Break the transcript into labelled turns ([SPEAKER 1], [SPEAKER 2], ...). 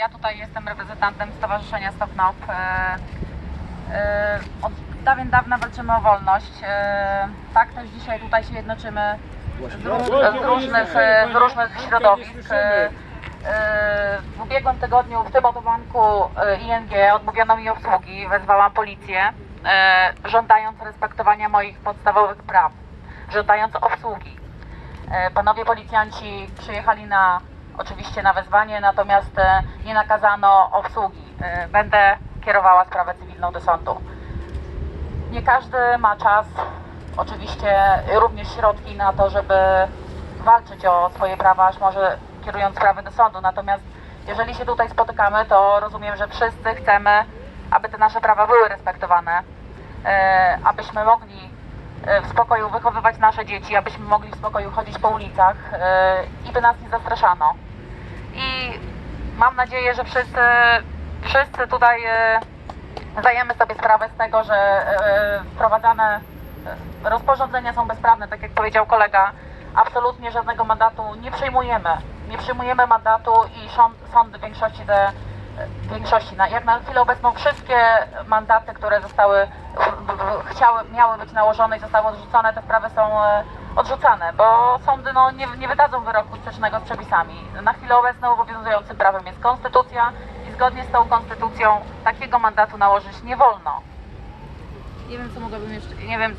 [SPEAKER 1] ja tutaj jestem reprezentantem Stowarzyszenia Stop Now. E, e, Od dawien dawna walczymy o wolność. E, Tak też dzisiaj tutaj się jednoczymy z, róż, z, różnych, z różnych środowisk. W ubiegłym tygodniu w tym autobanku e, ING odmówiono mi obsługi, wezwałam policję, żądając respektowania moich podstawowych praw, żądając obsługi. Panowie policjanci przyjechali na oczywiście na wezwanie, natomiast e, nie nakazano obsługi. E, Będę kierowała sprawę cywilną do sądu. Nie każdy ma czas, oczywiście również środki na to, żeby walczyć o swoje prawa, aż może kierując sprawy do sądu. Natomiast jeżeli się tutaj spotykamy, to rozumiem, że wszyscy chcemy, aby te nasze prawa były respektowane, e, abyśmy mogli w spokoju wychowywać nasze dzieci, abyśmy mogli w spokoju chodzić po ulicach i by nas nie zastraszano. I mam nadzieję, że wszyscy, wszyscy tutaj e, zdajemy sobie sprawę z tego, że e, wprowadzane e, rozporządzenia są bezprawne, tak jak powiedział kolega. Absolutnie żadnego mandatu nie przyjmujemy. Nie przyjmujemy mandatu i sąd, sąd w większości te większości, na, jak na chwilę obecną wszystkie mandaty, które zostały, chciały, miały być nałożone i zostały odrzucone, te sprawy są odrzucane, bo sądy no, nie, nie wydadzą wyroku sprzecznego z przepisami. Na chwilę obecną obowiązującym prawem jest konstytucja i zgodnie z tą konstytucją takiego mandatu nałożyć nie wolno. Nie wiem, co mogłabym jeszcze, nie wiem,